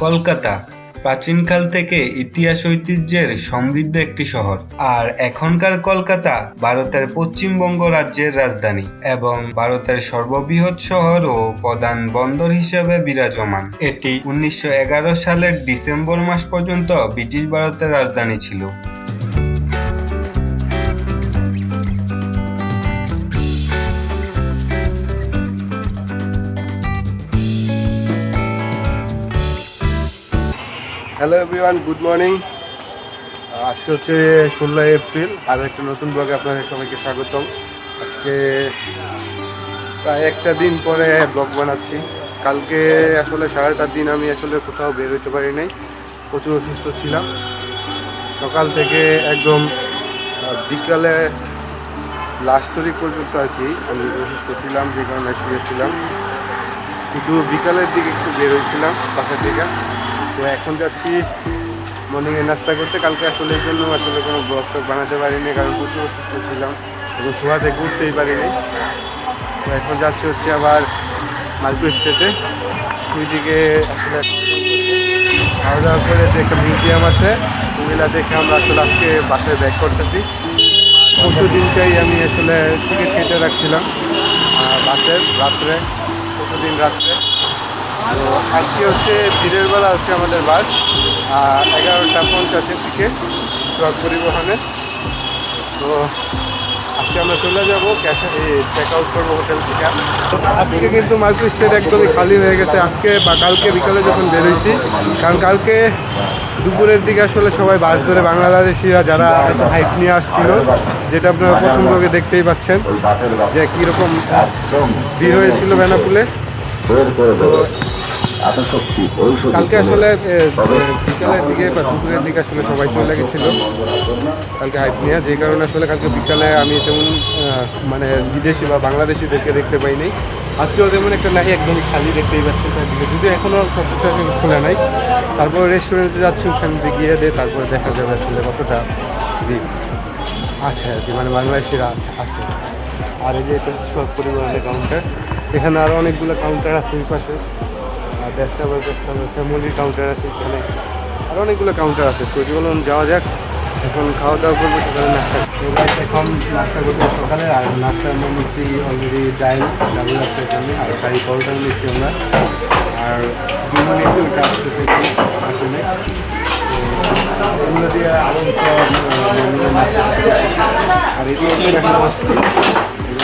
কলকাতা, প্রাচীনকাল থেকে ইতিহাস ঐতিহ্যের সমৃদ্ধ একটি শহর। আর এখনকার কলকাতা ভারতের পশ্চিমবঙ্গ রাজ্যের রাজধানী এবং ভারতের সর্ববৃহৎ শহর ও প্রধান বন্দর হিসেবে বিরাজমান। এটি উনিশশো এগারো সালের ডিসেম্বর মাস পর্যন্ত ব্রিটিশ ভারতের রাজধানী ছিল। হ্যালো এভরিওয়ান গুড মর্নিং আজকে হচ্ছে ষোলো এপ্রিল, আর একটা নতুন ব্লগে আপনাদের সবাইকে স্বাগতম। আজকে প্রায় একটা দিন পরে ব্লগ বানাচ্ছি। কালকে আসলে সারাটা দিন আমি আসলে কোথাও বের হইতে পারি নাই। প্রচুর অসুস্থ ছিলাম। সকাল থেকে একদম বিকালে লাস্ট তারিখ পর্যন্ত আর কি আমি অসুস্থ ছিলাম, যে কারণে শুয়েছিলাম। শুধু বিকালের দিকে একটু বের হয়েছিলাম, বাসার থেকে তো এখন যাচ্ছি মর্নিংয়ে নাস্তা করতে। কালকে আসলে এই জন্য আসলে কোনো ব্লগ টক বানাতে পারিনি, কারণ প্রচুর অসুস্থ ছিলাম এবং থেকে উঠতেই পারিনি। তো এখন যাচ্ছি হচ্ছে আবার মালকু স্টেটে। ওই দিকে আসলে খাওয়া দাওয়া করে যে একটা মিউজিয়াম আছে, ওগুলা দেখে আমরা আসলে আজকে বাসায় ব্যাক করতেছি। পরশু দিনটাই আমি আসলে টিকিট কেটে রাখছিলাম বাসের রাত্রে, পরশু দিন রাত্রে। আজকে হচ্ছে দিনের বেলা হচ্ছে আমাদের বাস এগারোটা পঞ্চাশের দিকে ট্রাক পরিবহনে। তো আজকে আমরা চলে যাব ক্যাশ চেক আউট করব হোটেল থেকে। আজকে কিন্তু মার্কু স্টেট একদমই খালি হয়ে গেছে। আজকে বা কালকে বিকালে যখন বেরোইছি, কারণ কালকে দুপুরের দিকে আসলে সবাই বাস ধরে বাংলাদেশিরা যারা হাইট নিয়ে আসছিল, যেটা আপনারা প্রথম লোকে দেখতেই পাচ্ছেন, যে কীরকম ভিড় হয়েছিল বেনাপুলে। কালকে আসলে বিকালের দিকে বা দুপুরের দিকে আসলে সবাই চলে গেছিল। কালকে হাইট নিয়ে যে কারণে আসলে কালকে বিকালে আমি তেমন মানে বিদেশি বা বাংলাদেশিদেরকে দেখতে পাইনি। আজকেও তেমন একটা নাই একদমই খালি দেখতেই পাচ্ছেন চারদিকে। যদিও এখনও সব কিছু আসলে খোলা নাই। তারপর রেস্টুরেন্টে যাচ্ছি ওখান দিয়ে গিয়ে দিয়ে তারপরে দেখা যাবে আসলে কতটা ভিড় আছে আর কি মানে বাংলাদেশিরা আছে। আর এই যে এটা সব পরিবহনের কাউন্টার এখানে আরও অনেকগুলো কাউন্টার আছে ওই পাশে। আর ফ্যামিলির কাউন্টার আছে এখানে। আরও অনেকগুলো কাউন্টার আছে, তো চলুন যাওয়া যাক। এখন খাওয়া দাওয়া করব সকালে নাস্তা এখন নাস্তা করব সকালে, আর নাস্তার নিচ্ছি অলরেডি ডাইল ডাবল নাস্তার জন্য আর শাড়ি পরোটা নিচ্ছি আমরা। আর বিভিন্ন নিচ্ছি ওইটা আসলে। আর এগুলো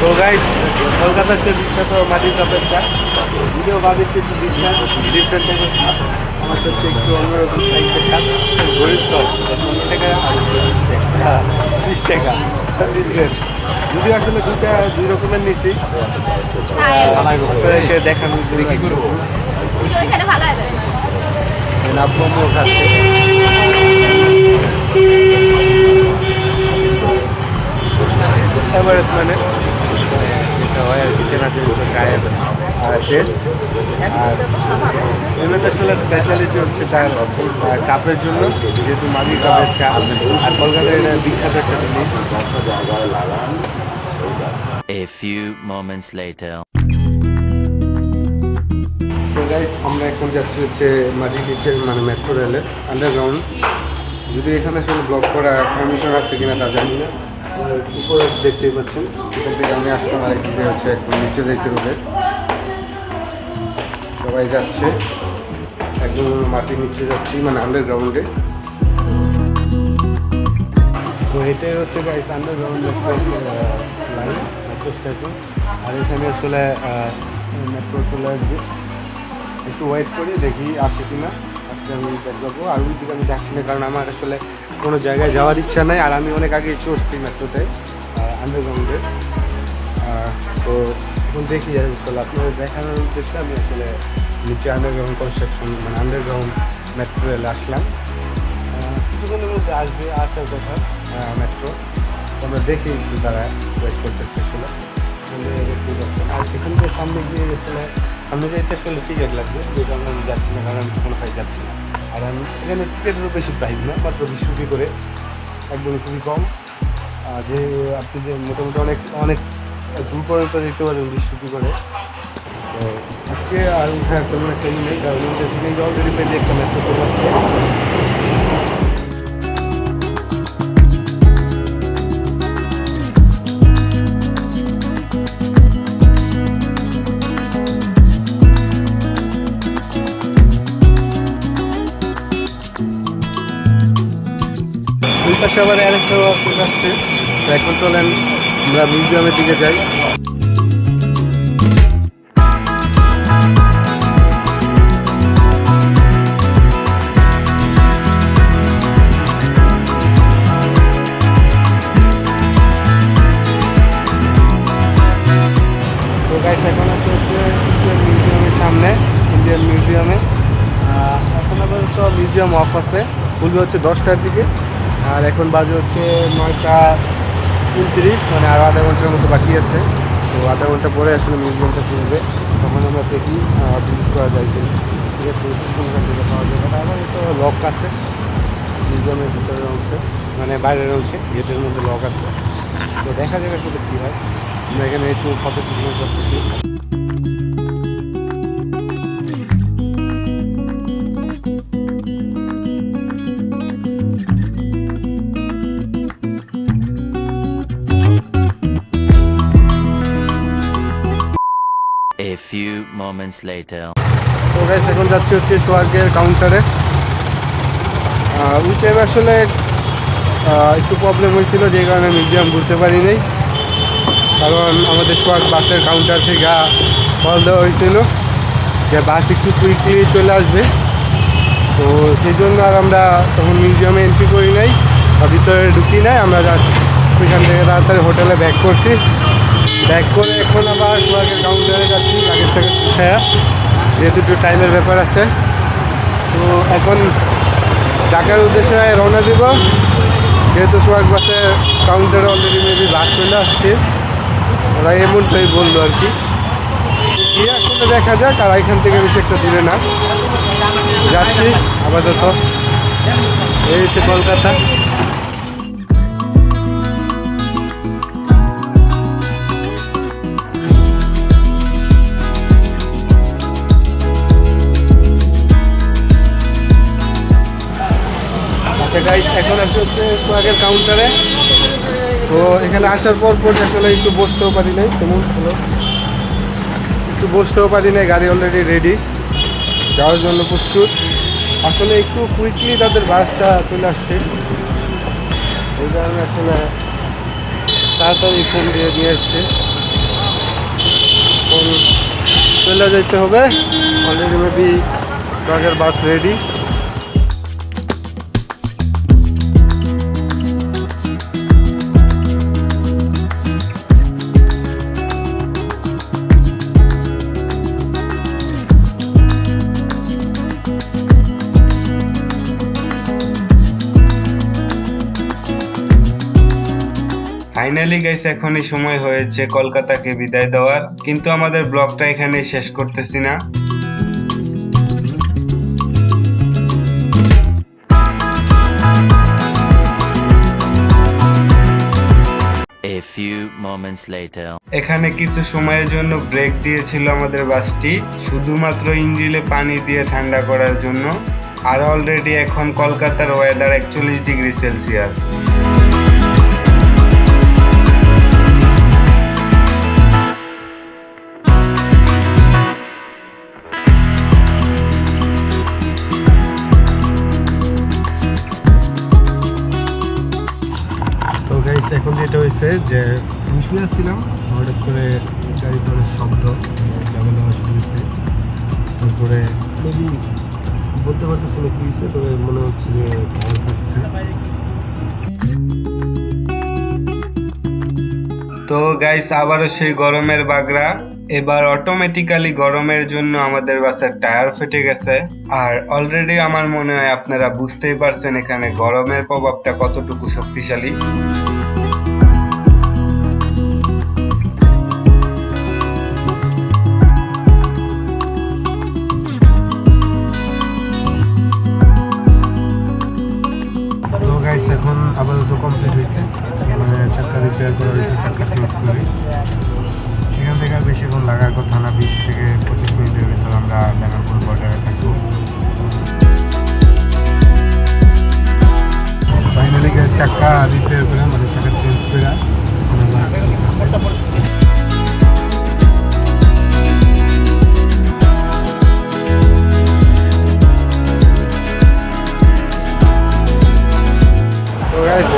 তো গাইস কলকাতা সে বিখ্যাত মাটির কাপের চা যদিও ডিফারেন্ট টাইপের চা আমার হচ্ছে একটু অন্যরকম টাইপের চা গরিব তো চল্লিশ টাকা আর বিশ টাকা। বুঝলেন যদিও আসলে দুইটা দুই রকমের নিচ্ছি আপনাদেরকে দেখানোর জন্য কি করব। খাচ্ছে এভারেস্ট মানে যেটা হয় আর কি চেনাচের গায়ের টেস্ট। আর এমনিতে আসলে স্পেশালিটি হচ্ছে তার কাপের জন্য যেহেতু মাদি কাপের চা। আর কলকাতার এটা বিখ্যাত একটা জিনিস A few moments later. আমরা এখন যাচ্ছি হচ্ছে মাটির নিচের মানে মেট্রো রেলের আন্ডারগ্রাউন্ড যদি এখানে আসলে ব্লক করা পারমিশন আছে কিনা তা জানি না। উপরে দেখতেই পাচ্ছেন। এখান থেকে আমি আসলাম আর এখান থেকে হচ্ছে একদম নিচে যাইতে হবে। সবাই যাচ্ছে। একদম মাটির নিচে যাচ্ছি মানে আন্ডারগ্রাউন্ডে তো এটাই হচ্ছে guys underground line metro station আর এখানে আসলে মেট্রো চলে আসবে। একটু ওয়েট করি, দেখি আসে কি না আজকে আমি দেখব আর ওই দিকে আমি যাচ্ছি না, কারণ আমার আসলে কোনো জায়গায় যাওয়ার ইচ্ছা নাই। আর আমি অনেক আগে চড়ছি মেট্রোতে আন্ডারগ্রাউন্ডে তো এখন দেখি আসলে আপনাদের দেখানোর উদ্দেশ্যে আমি আসলে নিচে আন্ডারগ্রাউন্ড কনস্ট্রাকশন মানে আন্ডারগ্রাউন্ড মেট্রো রেলে আসলাম। কিছুক্ষণের মধ্যে আসবে, আসার কথা মেট্রো আমরা দেখি একটু তারা ওয়েট করতেছে আসলে। দেখতে এখান থেকে সামনে গিয়ে আসলে, সামনে যেতে আসলে টিকিট লাগবে যে কারণে আমি যাচ্ছি না, কারণ আমি কোনো যাচ্ছি না। আর আমি এখানে টিকিটেরও বেশি প্রাইস না, মাত্র বিশ রুপি করে। একদমই খুবই কম। আর যে আপনি যে মোটামুটি অনেক অনেক দূর পর্যন্ত দেখতে পারেন বিশ রুপি করে। আজকে আর হ্যাঁ তেমন একটা ই নেই, কারণ যেখানে অলরেডি পেয়ে একটা পারছি পাশে আবার আরেকটা আসছে। এখন চলেন, আমরা মিউজিয়ামের দিকে যাই। খুলবে হচ্ছে দশটার দিকে। আর এখন বাজে হচ্ছে নয়টা উনত্রিশ মানে আরও আধা ঘণ্টার মতো বাকি আছে। তো আধা ঘণ্টা পরে আসলে মিউজিয়ামটা খুলবে। তখন আমরা দেখি ভিজিট করা যায় কিনা। ঠিক আছে পাওয়া যাবে। আমার তো লক আছে, মিউজিয়ামের ভিতরের অংশে মানে বাইরের অংশে, গেটের মধ্যে লক আছে। তো দেখা যাবে আসলে কী হয়। আমরা এখানে একটু ফটো শুটিং করতেছি moments later. তো গাইস এখন যাচ্ছি হচ্ছে সোয়াগের কাউন্টারে ওই টাইমে আসলে একটু প্রবলেম হয়েছিল, যে কারণে মিউজিয়াম ঘুরতে পারি নাই। কারণ আমাদের সোয়াগ বাসের কাউন্টার থেকে কল দেওয়া হয়েছিল, যে বাস একটু কুইকলি চলে আসবে। তো সেই জন্য আর আমরা তখন মিউজিয়ামে এন্ট্রি করি নাই ভিতরে ঢুকি নাই। আমরা ওইখান থেকে তাড়াতাড়ি হোটেলে ব্যাক করছি। ব্যাক করে এখন আবার সোয়াগের কাউন্টারে যাচ্ছি, আগের থেকে ছায়া যেহেতু একটু টাইমের ব্যাপার আছে। তো এখন ঢাকার উদ্দেশ্যে রওনা দিব। যেহেতু সোয়াগ বাসে কাউন্টারে অলরেডি মেবি বাস চলে আসছে। ওরা এমনটাই বলল আর কি। গিয়ে আসলে দেখা যাক, আর এখান থেকে বেশি একটা দূরে না। যাচ্ছি, আপাতত। এই হচ্ছে কলকাতা। এখন আসছে হচ্ছে আগের কাউন্টারে তো এখানে আসার পর পর আসলে একটু বসতেও পারি নাই, তেমন হলো। একটু বসতেও পারি নাই, গাড়ি অলরেডি রেডি যাওয়ার জন্য প্রস্তুত। আসলে একটু কুইকলি তাদের বাসটা চলে আসছে। ওই কারণে আসলে তাড়াতাড়ি ফোন দিয়ে নিয়ে এসছে। ফোন চলে যেতে হবে। Already maybe bus ready finally guys এখনই সময় হয়েছে কলকাতাকে বিদায় দেওয়ার। কিন্তু আমাদের ব্লগটা এখানে শেষ করতেছি না. এখানে কিছু সময়ের জন্য ব্রেক দিয়েছিল আমাদের বাসটি। শুধুমাত্র ইঞ্জিলে পানি দিয়ে ঠান্ডা করার জন্য। আর অলরেডি এখন কলকাতার ওয়েদার একচল্লিশ ডিগ্রি সেলসিয়াস শুয়ে আসছিলাম। হঠাৎ করে গাড়ি করে শব্দ ঝামেলা হয়েছে তারপরে মেবি বলতে পারতেছি না কি তবে মনে হচ্ছে যে টায়ার ফাটছে তো গাইস আবারও সেই গরমের বাগড়া এবার অটোমেটিক্যালি গরমের জন্য আমাদের বাসের টায়ার ফেটে গেছে। আর অলরেডি আমার মনে হয় আপনারা বুঝতেই পারছেন এখানে গরমের প্রভাবটা কতটুকু শক্তিশালী।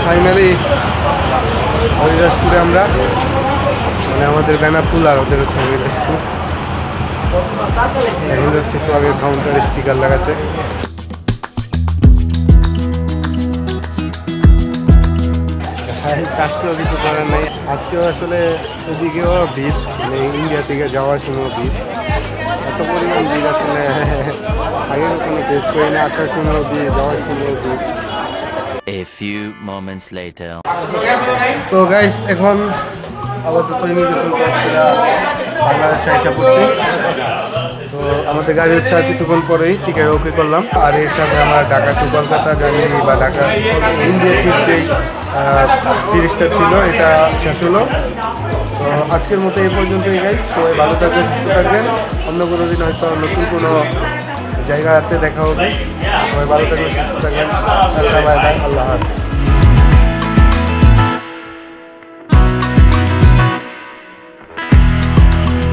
ফাইনালি হরিদাসপুরে আমরা। মানে আমাদের বেনাপুল আর ওদের হচ্ছে হরিদাসপুর এখন যাচ্ছে সোহাগের কাউন্টারে স্টিকার লাগাতে। আজকেও কিছু করার নেই। আজকেও আসলে এদিকেও ভিড় মানে ইন্ডিয়া থেকে যাওয়ার সময় ভিড়। এত পরিমাণ ভিড় আসলে আগে কোনো টেস্ট করি না, আসার সময়ও ভিড়, যাওয়ার সময়ও ভিড়। A few moments later. তো গাইস এখন আপাতত ইমিগ্রেশন বাংলাদেশে আইসা পড়ছি তো আমাদের গাড়ি হচ্ছে আর কিছুক্ষণ পরেই টিকিট ওকে করলাম। আর এর সাথে আমার ঢাকা টু কলকাতা জার্নি বা ঢাকা ইন্ডিয়া যেই সিরিজটা ছিল, এটা শেষ হলো। তো আজকের মতো এই পর্যন্তই গাইস সবাই ভালো থাকবেন, সুস্থ থাকবেন। অন্য কোনো দিন হয়তো নতুন কোনো জায়গাতে দেখা হবে সবাই ভালো থাকবেন সুস্থ থাকবেন। আল্লাহ হাফিজ।